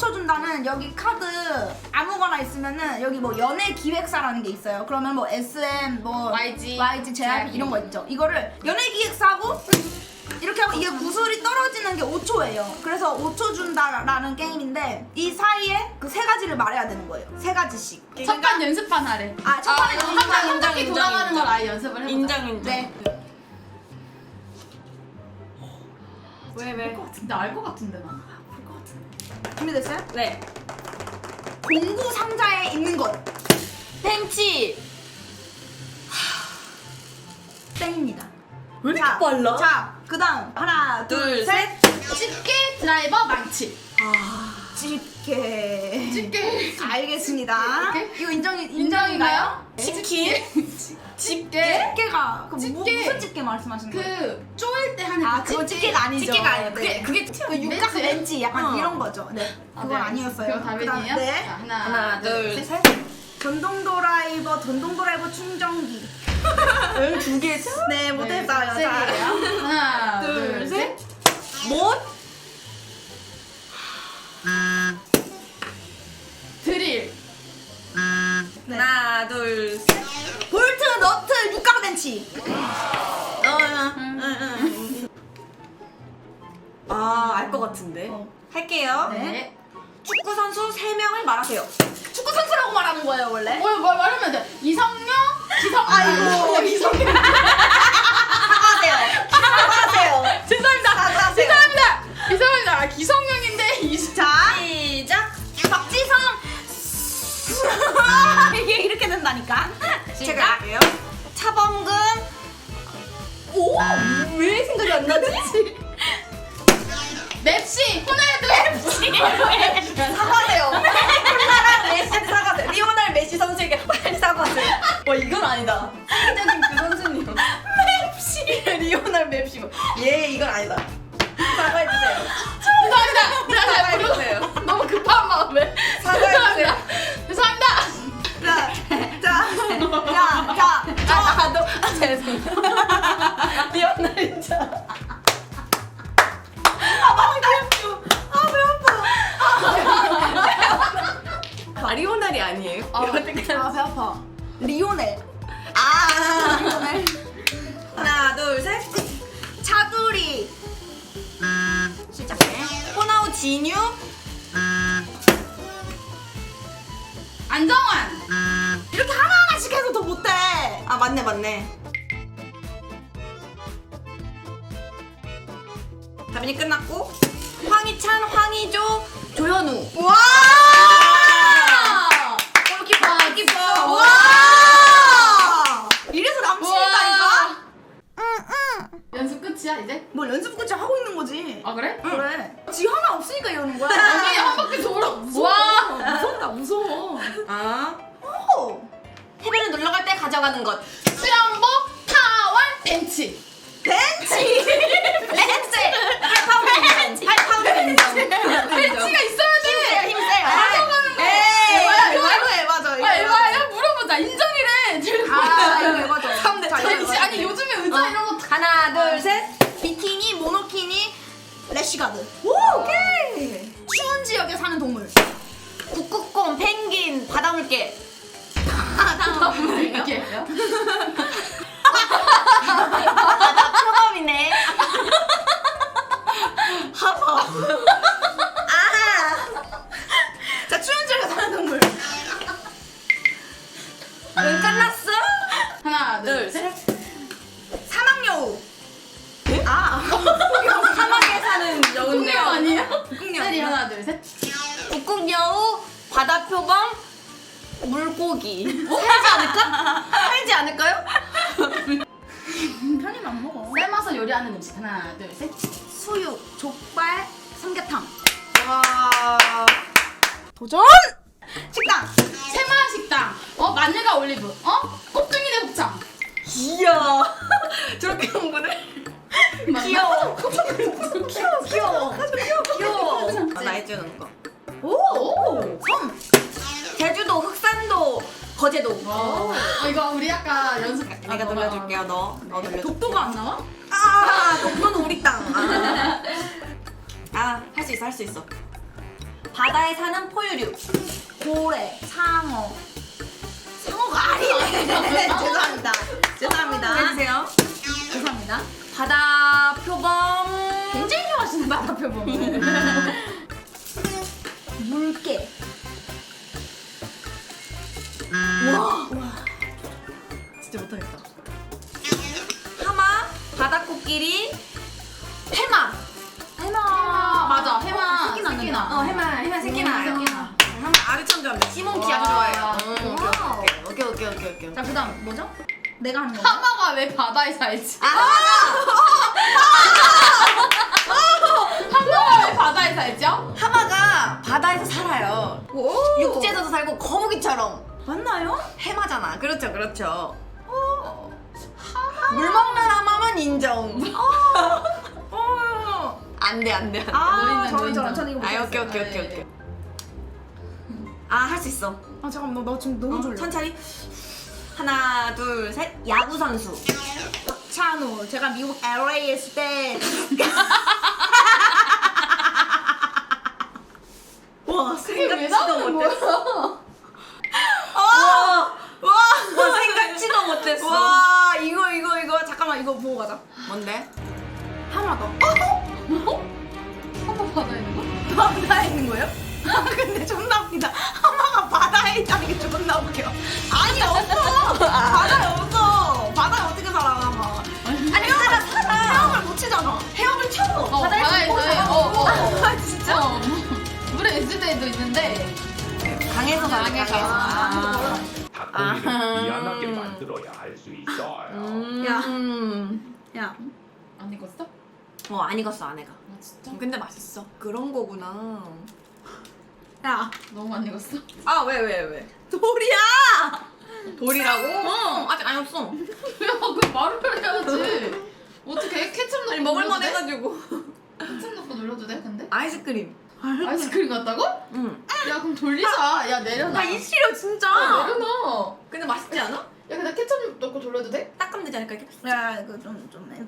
5초 준다는 여기 카드 아무거나 있으면은 여기 뭐 연애 기획사라는 게 있어요. 그러면 뭐 SM 뭐 YG, YG JYP 이런 거 있죠. 이거를 연애 기획사하고 이렇게 하고 이게 구슬이 떨어지는 게 5초예요. 그래서 5초 준다라는 게임인데 이 사이에 그 세 가지를 말해야 되는 거예요. 세 가지씩. 첫판 연습판 하래. 아, 첫 판에 아, 연습 인정, 한 인정, 바퀴 인정, 돌아가는 인정. 걸 아예 연습을 해보자. 인정 인정. 네. 왜 왜? 근데 알것 같은데 나. 준비됐어요? 네. 공구 상자에 있는 것. 팬치. 땡입니다. 왜 이렇게 자, 빨라? 자, 그 다음. 하나, 둘, 둘, 셋. 집게 드라이버 망치. 집게. 집게. 알겠습니다. 이거 인정이, 인정인가요? 치킨. 집게. 집게가 그 뭐, 집게. 무슨 집게 말씀하시는 거예요? 그 쪼일 때 하는 아, 그 집게. 집게가 아니죠. 집게가 아니에요. 네. 그게 그게 그 육각 벤츠예요? 벤치 약간 어. 이런 거죠. 네. 아, 그건 네, 아니었어요. 그거 그다음- 다르네요. 네. 자, 하나, 하나, 둘, 둘, 셋. 전동 드라이버, 전동 드라이버 충전기. 응, 두 개죠? 네, 못했어요. 세 자. 개 어, 응. 아, 알 것 같은데. 어. 할게요. 네. 축구 선수 3명을 말하세요. 축구 선수라고 말하는 거예요, 원래. 뭐, 뭐 말하면 돼. 이성용, 기성. 아이고, 이성용. 사과하세요. 사과하세요. 죄송합니다. 사과하세요. 죄송합니다. 죄송합니다. 아, 기성용인데 이 자, 시작. 박지성. 이게 이렇게 된다니까. 제가 할게요. 왜 생각이 안 나지? 맵시 호날두 맵시. 사과하세요. 홀라랑 메시한테 사과하세요. 리오넬 메시 선수에게 빨리 사과하세요. 와 이건 아니다. 세계적인 그 선수님. 맵시. 리오넬 맵시. 예 이건 아니다. 사과해 주세요. 죄송합니다. 사과해 주세요. 너무 급한 마음에. 사과해 주세요. 죄송합니다. 자, 자, 자, 자. 아 나도 아 죄송해요. 리오넬이 아니에요? 아, 어떻게 아, 배 아파. 리오넬. 아, 리오넬. 하나 둘 셋. 차두리. 시작해. 호나우 진유. 안정환. 이렇게 하나하나씩 해서 더 못해. 아 맞네 맞네. 답변이 끝났고 황희찬, 황희조, 조현우. 와! 골키퍼. 골키퍼. 와! 이래서 남친이다니까? 연습 끝이야 이제? 뭘 연습 끝이 하고 있는 거지. 아 그래? 그래. 지 하나 없으니까 이러는 거야. 아니 한 바퀴 돌아. 와. 무섭다 무서워. 아 오! 해변에 놀러 갈 때 가져가는 것. 수영복, 타월, 벤치. 벤치! 벤치! 8파운드 8파운드 인정. 벤치가 있어야 돼. 힘 세요. 가져가는 거. 에이, 에바야, 이거 에바야. 해, 맞아. 이거 아 해. 에바야 물어보자 인정이래. 제일 아, 이거 해, 맞아. 차. 이거 벤치 해봐. 아니 요즘에 의자 이런 거 다. 하나 둘 셋. 비키니, 모노키니, 래쉬가드. 오, 오케이. 추운 지역에 사는 동물. 펭귄, 바다물개. 이렇게 해요? 표범이네. 아하! 자, 추운 지역에 사는 동물. 응 끝났어? 하나 둘둘 셋. 셋. 사막여우. 아, 사막에 사는. 아니에요? 하나 둘 셋. 북극여우, 바다 표범, 물고기. 살지 않을까? 살지 않을까요? 편히는 안 먹어. 삶아서 요리하는 음식 하나 둘 셋. 수육, 족발, 삼계탕. 와. 도전! 식당. 새마을 식당. 어 마늘과 올리브. 어 곱둥이 대곱창. 이야. 저렇게 공부를. 귀여워. 귀여워, 귀여워. 귀여워. 아, 나 해주는 거. 거제도. 어, 이거 우리 아까 연습. 내가 돌려줄게요, 너. 너 돌려줄게. 독도가 안 나와? 아, 독도는 우리 땅. 아, 할수 있어, 할 수 있어. 바다에 사는 포유류. 고래, 상어. 상어가 아니네. 오케이, 오케이, 오케이. 자, 그 다음 뭐죠? 내가 하는 거. 하마가 왜 바다에 살지? 아, 하마가 왜 바다에 살죠? 하마가 바다에서 살아요. 오. 육지에서도 살고 거북이처럼. 맞나요? 해마잖아. 그렇죠, 그렇죠. 물 먹는 하마만 인정. 어. 안 돼, 안 돼, 안 돼. 아, 저는 노인정. 저는 저는 이거 아, 못했어요. 오케이, 오케이, 오케이, 네. 오케이. 아, 할 수 있어. 아 잠깐만 너, 너 지금 너무 어, 졸려. 천천히. 하나, 둘, 셋. 야구 선수. 찬우 제가 미국 LA 있을 때 와, 생각지도 못했어. 와! 와, 와, 생각지도 못했어. 와 이거 이거 이거 잠깐만 이거 보고 가자 뭔데? 하나 더 하마 바다에 있는 거? 바다에 있는 거예요? 아 근데 존나 웃기다 하마가 바다에 있다는 게 존나 웃겨 아니 없어 바다에 없어 바다에 어떻게 살아 하마 아니 살아 살아 헤엄을 못 치잖아 헤엄을 쳐 어, 바다에 있어요. 어, 어. 아 진짜? 어. 물에 있을 때도 있는데 강에서 사는 강에서. 강에서. 아. 닭고기를. 미안하게 만들어야 할 수 있어요. 음. 야. 야안 익었어? 어, 안 익었어, 아내가. 아 진짜? 근데 맛있어. 그런 거구나. 야, 너무 안 익었어? 아, 왜, 왜, 왜? 돌이야! 돌이라고? 어, 아직 안 없어. 야, 그 말을 해야지. 어떻게 케첩 넣고 먹을만 눌러도 돼? 해가지고. 케첩 넣고 눌러도 돼? 근데? 아이스크림. 아이스크림 같다고? 응. 야 그럼 돌리자. 야 내려놔. 나이 싫어, 진짜. 아, 내려놔. 근데 맛있지 않아? 야 근데 케첩 넣고 돌려도 돼? 닦으면 되지 않을까, 이렇게? 야, 이거 좀, 좀